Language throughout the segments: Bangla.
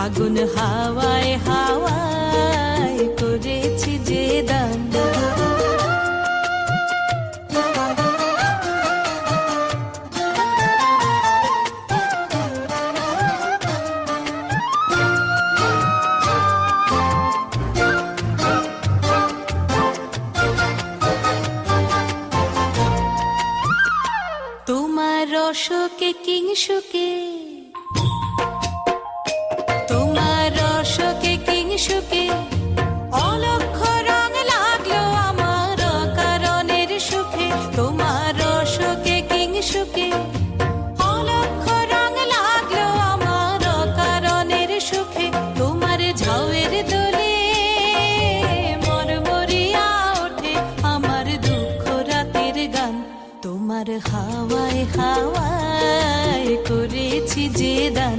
ফাগুন হাওয়ায় হাওয়ায় করেছি যে দান। তোমার রসকে কিংসুকে তোমার রসকে অলক্ষ আমার কারণের তোমার রসকে অলক্ষ আমার কারণের তোমার ঝাউয়ের মরমরিয়া ওঠে। আমার দুঃখ রাতের গান তোমার হাওয়ায় হাওয়ায় করেছি যে দান।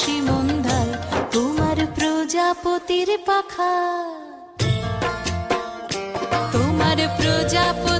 উদাসী মন্দায় তোমার প্রজাপতির পাখা। তোমার প্রজাপতির